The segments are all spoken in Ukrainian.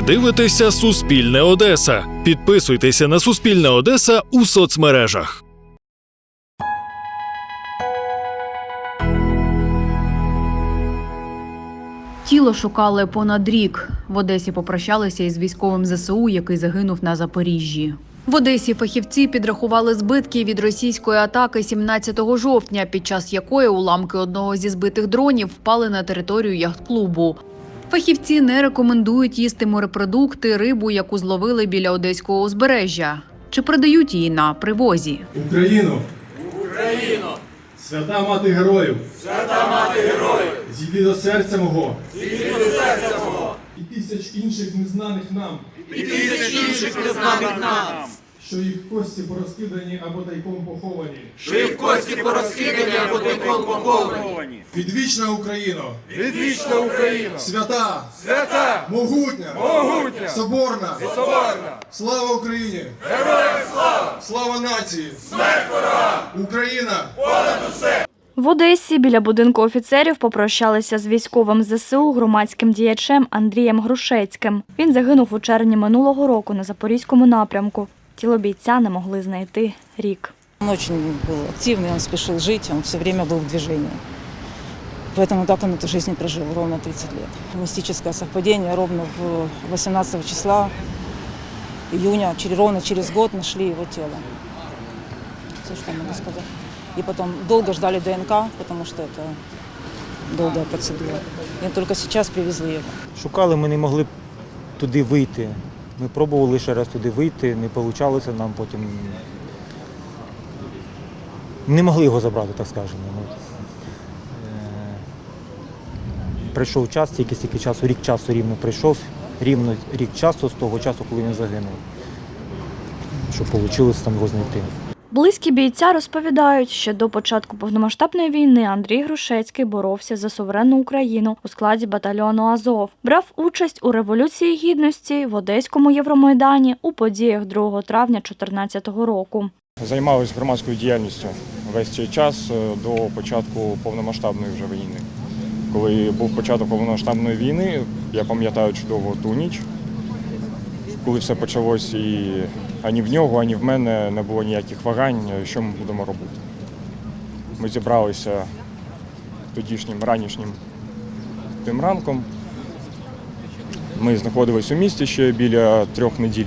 Ви дивитеся Суспільне Одеса. Підписуйтеся на Суспільне Одеса у соцмережах. Тіло шукали понад рік. В Одесі попрощалися із військовим ЗСУ, який загинув на Запоріжжі. В Одесі фахівці підрахували збитки від російської атаки 17 жовтня, під час якої уламки одного зі збитих дронів впали на територію яхт-клубу. Фахівці не рекомендують їсти морепродукти, рибу, яку зловили біля одеського узбережжя. Чи продають її на привозі? Україну! Україну! Свята мати героїв! Свята мати героїв! Зійди до серця мого! Зійди до серця мого! І тисяч інших незнаних нам! І тисяч інших незнаних нам! Що їх кості порозкидані або тайком поховані. Що їх кості порозкидані або тайком поховані. Відвічна Україна! Відвічна Україна! Свята! Свята! Могутня! Могутня! Соборна! Соборна! Слава Україні! Героям слава! Слава нації! Смерть ворогам! Україна! В Одесі біля будинку офіцерів попрощалися з військовим ЗСУ громадським діячем Андрієм Грушецьким. Він загинув у червні минулого року на запорізькому напрямку. Тіло бійця не могли знайти рік. Он очень был активный, он спешил жить, он все время был в движении. Поэтому так он эту жизнь и прожил ровно 30 лет. Мистическое совпадение, ровно в 18 числа июня, через, ровно через год нашли его тело. Все, что я могу сказать. И потом долго ждали ДНК, потому что это долгая процедура. И только сейчас привезли его. Шукали, ми не могли туди вийти. Ми пробували ще раз туди вийти, не вийшло нам потім. Не могли його забрати, так скажемо. Ну, е, Прийшов час, тільки стільки часу, рік часу рівно прийшов, рівно рік часу з того часу, коли він загинув. Щоб вийшло там його знайти. Близькі бійця розповідають, що до початку повномасштабної війни Андрій Грушецький боровся за суверенну Україну у складі батальйону Азов. Брав участь у Революції Гідності в Одеському Євромайдані у подіях 2 травня 2014 року. Займалися громадською діяльністю весь цей час е, до початку повномасштабної вже війни. Коли був початок повномасштабної війни, я пам'ятаю чудово ту ніч, коли все почалось, і ані в нього, ані в мене не було ніяких вагань, що ми будемо робити. Ми зібралися тодішнім ранішнім тим ранком. Ми знаходились у місті ще біля трьох неділь.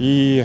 І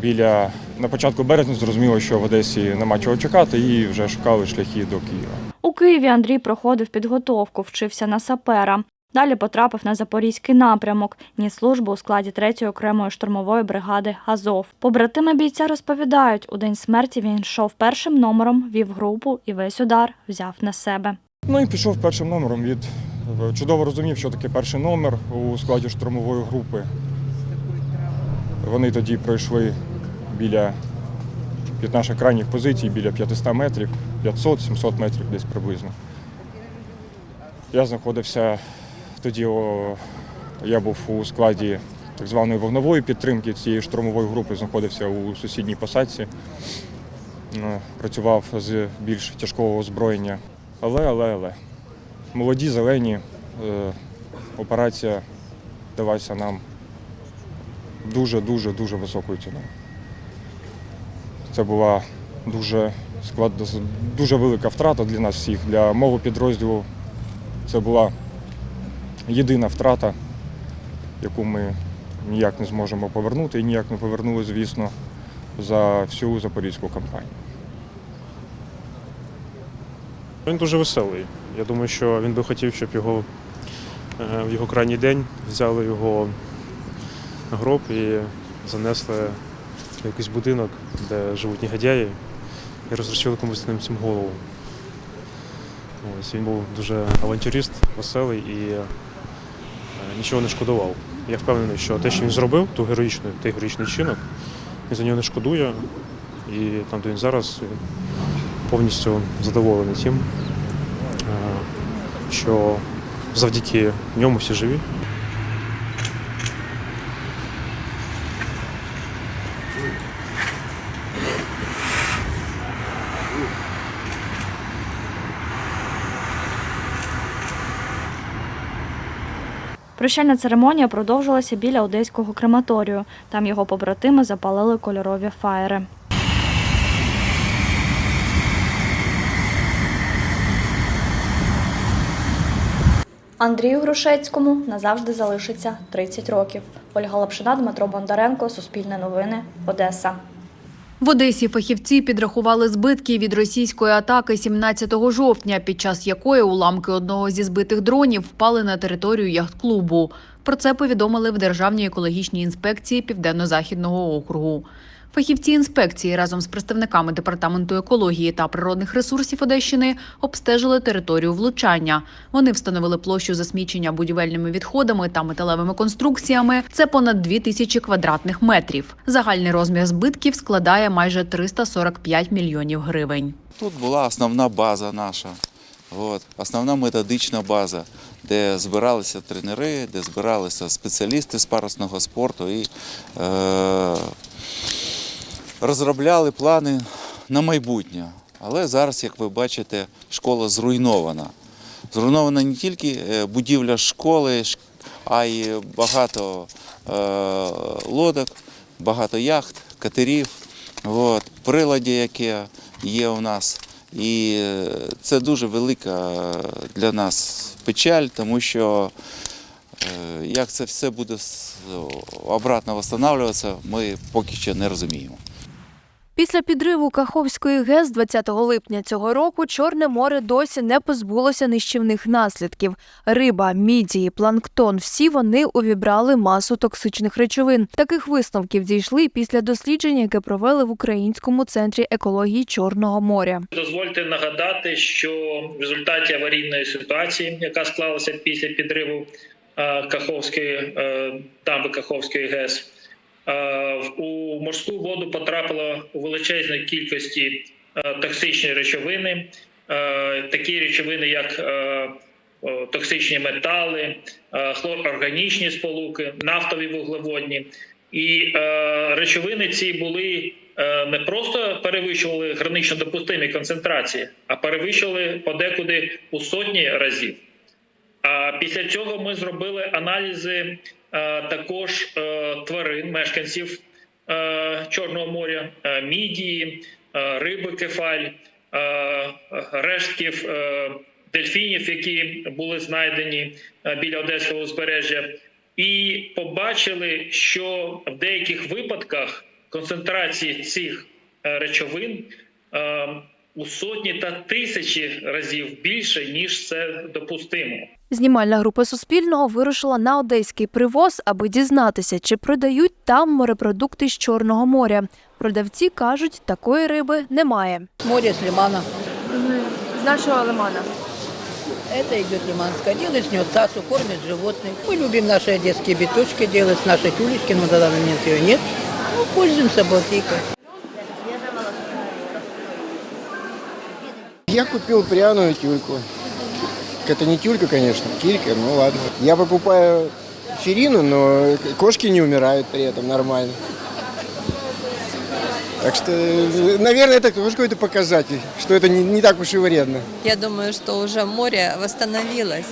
біля на початку березня зрозуміло, що в Одесі нема чого чекати, і вже шукали шляхи до Києва. У Києві Андрій проходив підготовку, вчився на сапера. Далі потрапив на запорізький напрямок, ніс службу у складі 3-ї окремої штурмової бригади Азов. Побратими бійця розповідають, у день смерті він йшов першим номером, вів групу і весь удар взяв на себе. Ну і пішов першим номером. Від чудово розумів, що таке перший номер у складі штурмової групи. Вони тоді пройшли біля від наших крайніх позицій, біля 500 метрів, 500-700 метрів десь приблизно. Я знаходився тоді, о, я був у складі так званої вогнової підтримки цієї штурмової групи, знаходився у сусідній посадці, Е, працював з більш тяжкого озброєння. Але, але, але. Молоді, зелені, е, операція далася нам дуже-дуже дуже високою ціною. Це була дуже склад, дуже велика втрата для нас всіх, для мого підрозділу. Це була єдина втрата, яку ми ніяк не зможемо повернути і ніяк не повернули, звісно, за всю запорізьку кампанію. Він дуже веселий. Я думаю, що він би хотів, щоб його е, в його крайній день взяли його гроб і занесли в якийсь будинок, де живуть негодяї, і розрішили комусь ним цим голову. Ось, він був дуже авантюрист, веселий і нічого не шкодував. Я впевнений, що те, що він зробив, ту героїчну, той героїчний чинок, він за нього не шкодує. І там, де він зараз, він повністю задоволений тим, е, що завдяки ньому всі живі. Прощальна церемонія продовжилася біля одеського крематорію. Там його побратими запалили кольорові фаєри. Андрію Грушецькому назавжди залишиться 30 років. Ольга Лапшина, Дмитро Бондаренко, Суспільне новини, Одеса. В Одесі фахівці підрахували збитки від російської атаки 17 жовтня, під час якої уламки одного зі збитих дронів впали на територію яхт-клубу. Про це повідомили в Державній екологічній інспекції Південно-Західного округу. Фахівці інспекції разом з представниками департаменту екології та природних ресурсів Одещини обстежили територію влучання. Вони встановили площу засмічення будівельними відходами та металевими конструкціями. Це понад 2 тисячі квадратних метрів. Загальний розмір збитків складає майже 345 мільйонів гривень. Тут була основна база наша, от, основна методична база, де збиралися тренери, де збиралися спеціалісти з парусного спорту і е, розробляли плани на майбутнє. Але зараз, як ви бачите, школа зруйнована. Зруйнована не тільки е, будівля школи, а й багато е, лодок, багато яхт, катерів, от, приладі, яке є у нас. І е, це дуже велика для нас печаль, тому що як це все буде обратно встановлюватися, ми поки що не розуміємо. Після підриву Каховської ГЕС 20 липня цього року Чорне море досі не позбулося нищівних наслідків. Риба, мідії, планктон всі вони увібрали масу токсичних речовин. Таких висновків дійшли після дослідження, яке провели в Українському центрі екології Чорного моря. Дозвольте нагадати, що в результаті аварійної ситуації, яка склалася після підриву е, Каховської е, дамби Каховської ГЕС, е, у морську воду потрапило у величезній кількості е, токсичні речовини, е, такі речовини, як е, токсичні метали, е, хлорорганічні сполуки, нафтові вуглеводні. І е, речовини ці були е, не просто перевищували гранично допустимі концентрації, а перевищували подекуди у сотні разів. А після цього ми зробили аналізи е, також е, тварин, мешканців е, Чорного моря, е, мідії, е, риби кефаль, е, рештків е, дельфінів, які були знайдені е, біля Одеського узбережжя, і побачили, що в деяких випадках концентрації цих е, речовин е, у сотні та тисячі разів більше, ніж це допустимо. Знімальна група Суспільного вирушила на одеський привоз, аби дізнатися, чи продають там морепродукти з Чорного моря. Продавці кажуть, такої риби немає. Море с лимана. З нашого лимана. Это идет лиманское дело, снет сасу, кормят животных. Мы любим наши одесские биточки делать с нашей тюлечки, но на данный момент ее нет. Ну, пользуемся балтийкой. Я купил пряную тюльку. Это не тюлька, конечно, килька, ну ладно. Я покупаю ферину, но кошки не умирают при этом нормально. Так что, наверное, это тоже какой-то показатель, что это не, не так уж и вредно. Я думаю, что уже море восстановилось.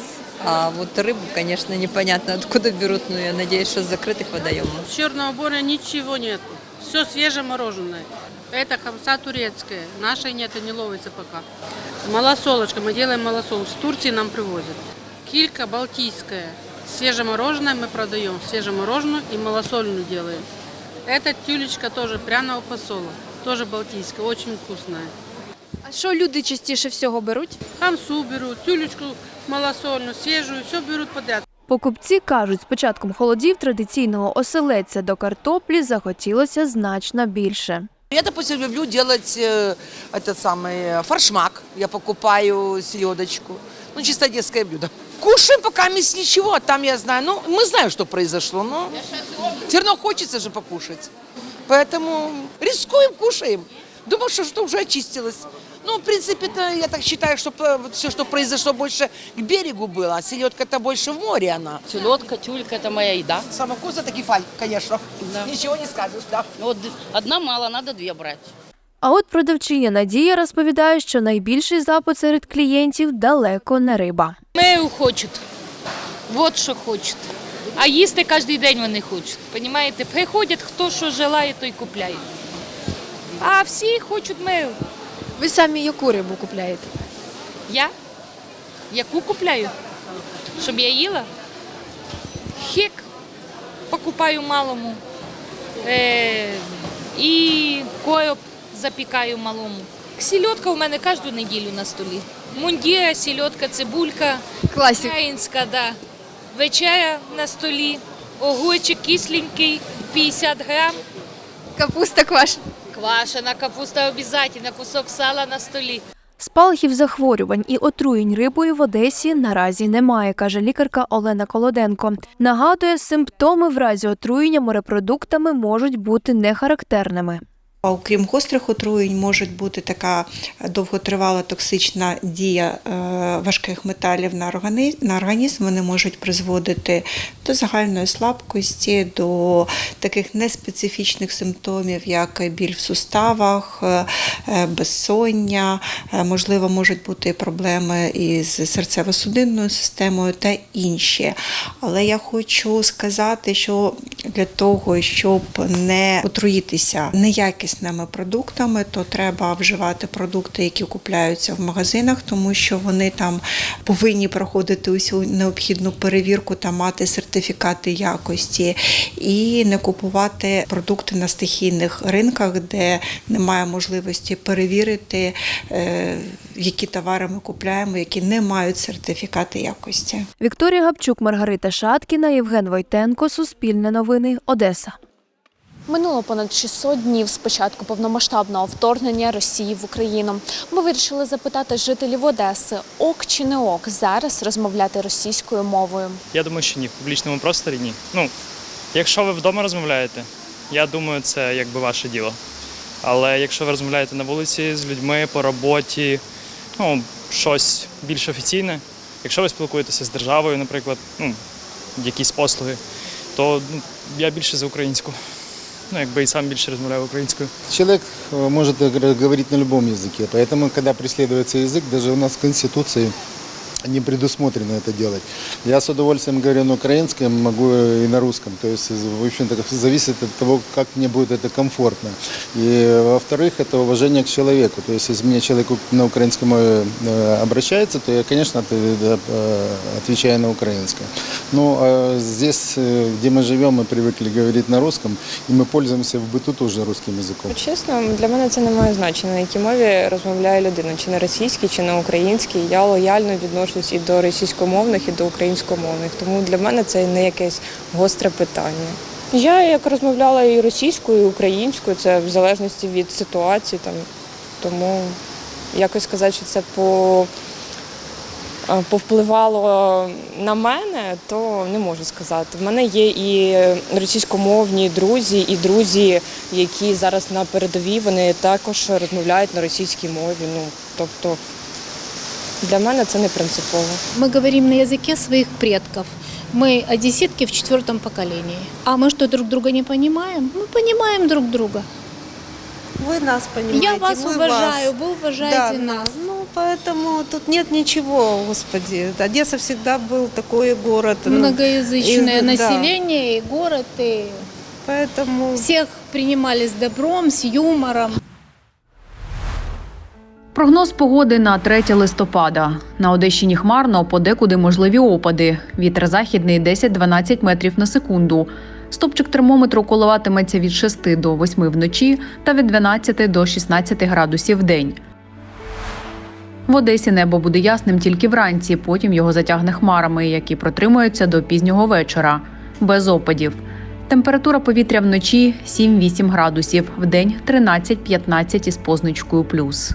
А вот рыбу, конечно, непонятно откуда берут, но я надеюсь, что с закрытых водоемов. С Черного моря ничего нет. Все свежемороженое. Это хамса турецкая. Нашей нет и не ловится пока. Малосолочка. Мы делаем малосол. С Турции нам привозят. Килька балтийская. Свежемороженое мы продаем. Свежемороженую и малосольную делаем. Эта тюлечка тоже пряного посола. Тоже балтийская. Очень вкусная. А що люди частіше всього беруть? Хамсу берут, тюлечку малосольную, свежую. Все берут подряд. Покупці кажуть, з початком холодів традиційного оселедця до картоплі захотілося значно більше. Я, допустим, люблю делать э, этот самый э, форшмак. Я покупаю селедочку. Ну, чисто одесское блюдо. Кушаем пока мисс ничего, а там я знаю. Ну, мы знаем, что произошло, но все равно хочется же покушать. Поэтому рискуем, кушаем. Думаю, что что уже очистилось. Ну, в принципе-то, я так считаю, что все, что произошло, больше к берегу было, а селедка-то больше в море она. Селедка, тюлька – это моя еда. Самое вкусное – это кефаль, конечно. Ничего не скажешь, да. Вот одна мало, надо две брать. А от продавчиня Надія розповідає, що найбільший запит серед клієнтів далеко не риба. Мею хочет. Вот что хочет. А їсти кожен день вони хочуть. Понімаєте? Приходять, хто що желає, той купляє. А всі хочуть ми. Ви самі яку рибу купляєте? Я? Яку купляю? Щоб я їла? Хек покупаю малому. Е, і короб запікаю малому. Сільотка у мене кожну неділю на столі. Мундіра, сільотка, цибулька. Класік. Українська, да. Вечеря на столі, огурчик кисленький, 50 грам. Капуста квашена. Квашена капуста обов'язково, кусок сала на столі. Спалахів захворювань і отруєнь рибою в Одесі наразі немає, каже лікарка Олена Колоденко. Нагадує, симптоми в разі отруєння морепродуктами можуть бути нехарактерними. А окрім гострих отруєнь, може бути така довготривала токсична дія е, важких металів на організм. Вони можуть призводити до загальної слабкості, до таких неспецифічних симптомів, як біль в суставах, е, е, безсоння, е, можливо, можуть бути проблеми із серцево-судинною системою та інші. Але я хочу сказати, що для того, щоб не отруїтися неякісними продуктами, то треба вживати продукти, які купляються в магазинах, тому що вони там повинні проходити усю необхідну перевірку та мати сертифікати якості, і не купувати продукти на стихійних ринках, де немає можливості перевірити, е, які товари ми купляємо, які не мають сертифікати якості. Вікторія Гапчук, Маргарита Шаткіна, Євген Войтенко, Суспільне новини, Одеса. Минуло понад 600 днів з початку повномасштабного вторгнення Росії в Україну. Ми вирішили запитати жителів Одеси, ок чи не ок зараз розмовляти російською мовою. Я думаю, що ні, в публічному просторі ні. Ну, якщо ви вдома розмовляєте, я думаю, це якби ваше діло. Але якщо ви розмовляєте на вулиці з людьми по роботі, ну, щось більш офіційне, якщо ви спілкуєтеся з державою, наприклад, ну, якісь послуги, то ну, я більше за українську Ну, якби і сам більше розмовляю українською. Человек э, может говор- говорить на любом языке, поэтому, когда преследуется язык, даже у нас в Конституции не предусмотрено это делать. Я с удовольствием говорю на украинском, могу и на русском. То есть, в общем-то, зависит от того, как мне будет это комфортно. И, во-вторых, это уважение к человеку. То есть, если мне человек на украинском э, обращается, то я, конечно, от- э, отвечаю на украинском. Ну, а здесь, э, где мы живем, мы привыкли говорить на русском, и мы пользуемся в быту тоже русским языком. Чесно, для мене це не має значення, на якій мові розмовляє людина, чи на російській, чи на українській. Я лояльно відношусь і до російськомовних, і до українськомовних. Тому для мене це не якесь гостре питання. Я як розмовляла і російською, і українською, це в залежності від ситуації. Там, тому якось сказати, що це по, повпливало на мене, то не можу сказати. В мене є і російськомовні друзі, і друзі, які зараз на передовій, вони також розмовляють на російській мові. Ну, тобто для мене це не принципово. Мы говорим на языке своих предков. Мы одесситки в четвертом поколении. А мы что, друг друга не понимаем? Мы понимаем друг друга. Вы нас понимаете, Я вас мы уважаю, вас. вы уважаете Да, нас. Ну, поэтому тут нет ничего, господи. Одесса всегда был такой город. ну, Многоязычное да. население и город, и Поэтому... всех принимали с добром, с юмором. Прогноз погоди на 3 листопада. На Одещині хмарно, подекуди можливі опади. Вітер західний 10-12 метрів на секунду. Стопчик термометру коливатиметься від 6 до 8 вночі та від 12 до 16 градусів в день. В Одесі небо буде ясним тільки вранці, потім його затягне хмарами, які протримуються до пізнього вечора, без опадів. Температура повітря вночі 7-8 градусів, вдень 13-15 із позначкою плюс.